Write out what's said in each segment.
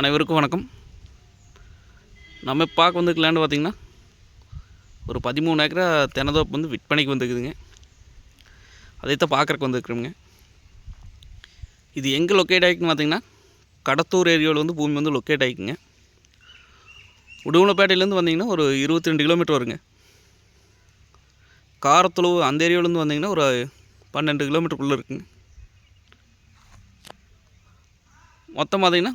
அனைவருக்கும் வணக்கம். நம்ம பார்க்க வந்திருக்க லேண்டு பார்த்திங்கன்னா ஒரு பதிமூணு ஏக்கரா தெனதோப்பு வந்து விற்பனைக்கு வந்துருக்குதுங்க. அதைத்தான் பார்க்குறக்கு வந்துருக்குறோங்க இது எங்கே லொக்கேட் ஆகிக்குன்னு பார்த்தீங்கன்னா கடத்தூர் ஏரியாவில் வந்து பூமி வந்து லொக்கேட் ஆகிக்குங்க உடுமலைப்பேட்டையிலேருந்து வந்தீங்கன்னா ஒரு இருபத்தி ரெண்டு கிலோமீட்டர் வருங்க. காரத்துளவு அந்த ஏரியாவிலேருந்து வந்தீங்கன்னா ஒரு பன்னெண்டு கிலோமீட்டருக்குள்ளே இருக்குங்க. மொத்தம் பார்த்தீங்கன்னா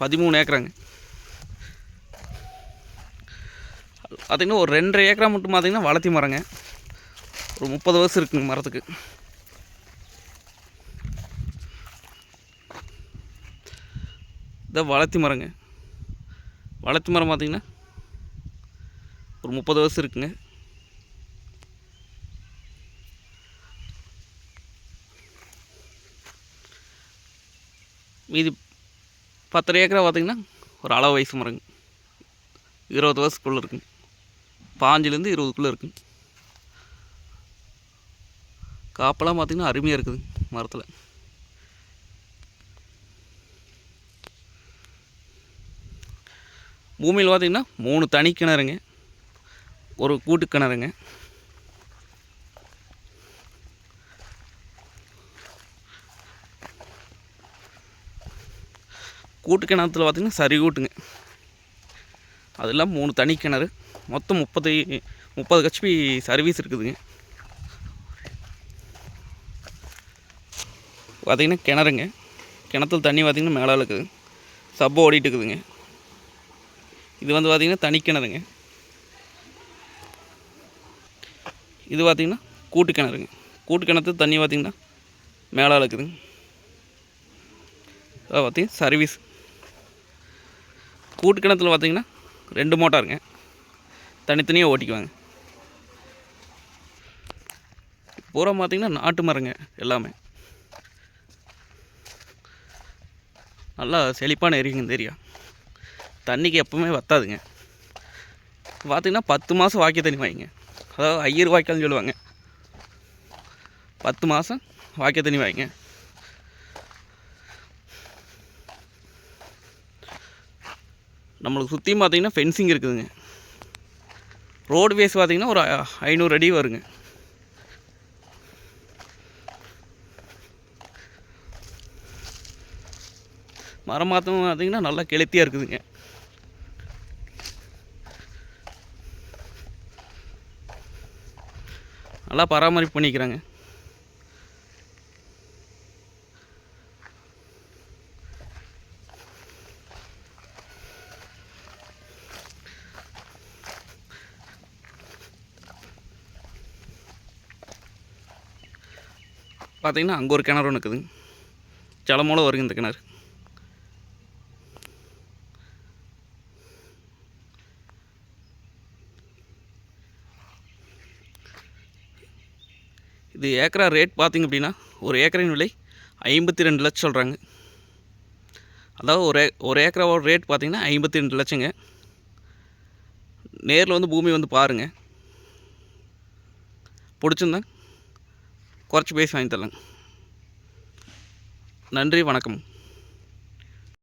பதிமூணு ஏக்கராங்க. பார்த்திங்கன்னா ஒரு ரெண்டரை ஏக்கரா மட்டும் பார்த்திங்கன்னா வளர்த்தி மரங்க. ஒரு முப்பது வருஷம் இருக்குங்க மரத்துக்கு. இதான் வளர்த்தி மரங்க. வளர்த்தி மரம் பார்த்திங்கன்னா ஒரு முப்பது வருஷம் இருக்குங்க. மீதி பத்தரை ஏக்கரை பார்த்திங்கன்னா ஒரு அளவு வயசு மரங்க. இருபது வருஷத்துக்குள்ளே இருக்குங்க. பாஞ்சுலேருந்து இருபதுக்குள்ளே இருக்குங்க. காப்பெல்லாம் பார்த்திங்கன்னா அருமையாக இருக்குது மரத்தில். பூமியில் பார்த்திங்கன்னா மூணு தனி கிணறுங்க. ஒரு கூட்டு கிணறுங்க. கூட்டு கிணத்துல பார்த்திங்கன்னா சரி கூட்டுங்க. அதெல்லாம் மூணு தனி கிணறு. மொத்தம் முப்பது முப்பது ஹெச்பி சர்வீஸ் இருக்குதுங்க. பார்த்திங்கன்னா கிணறுங்க. கிணத்துல தண்ணி பார்த்திங்கன்னா மேலே இருக்குது சப்பு ஓடிட்டு இருக்குதுங்க. இது வந்து பார்த்திங்கன்னா தனி கிணறுங்க. இது பார்த்திங்கன்னா கூட்டு கிணறுங்க. கூட்டு கிணத்து தண்ணி பார்த்திங்கன்னா மேலே இருக்குதுங்க அதை பார்த்திங்கன்னா சர்வீஸ் கூட்டு கிணத்துல பார்த்திங்கன்னா ரெண்டு மோட்டாருங்க. தனித்தனியாக ஓட்டிக்குவாங்க. பூரா பார்த்திங்கன்னா நாட்டு மரங்க எல்லாமே. நல்லா செழிப்பான ஏரியுங்க இந்த ஏரியா. தண்ணிக்கு எப்பவுமே வத்தாதுங்க. பார்த்திங்கன்னா பத்து மாதம் வாய்க்க தண்ணி வாங்கிங்க. அதாவது ஐயர் வாய்க்கால்னு சொல்லுவாங்க. பத்து மாதம் வாய்க்க தண்ணி வாங்கிங்க. நம்மளுக்கு சுற்றியும் பார்த்தீங்கன்னா ஃபென்சிங் இருக்குதுங்க. ரோடு வேஸ் பார்த்தீங்கன்னா ஒரு ஐநூறு அடி வருங்க. மரம் மாற்றம் பார்த்தீங்கன்னா நல்லா கெளுத்தியாக இருக்குதுங்க. நல்லா பராமரிப்பு பண்ணிக்கிறாங்க. பார்த்திங்கன்னா அங்கே ஒரு கிணறு ஒன்று இருக்குதுங்க ஜலமூலம் வருங்க இந்த கிணறு. இது ஏக்கரா ரேட் பார்த்திங்க அப்படின்னா ஒரு ஏக்கரின் விலை ஐம்பத்தி ரெண்டு லட்சம் சொல்கிறாங்க அதாவது ஒரு ஒரு ஏக்கராவோட ரேட் பார்த்திங்கன்னா ஐம்பத்தி ரெண்டு லட்சங்க. நேரில் வந்து பூமி வந்து பாருங்கள் பிடிச்சிருந்தா குறைச்சி பேசி வாங்கி தரலாங்க. நன்றி வணக்கம்.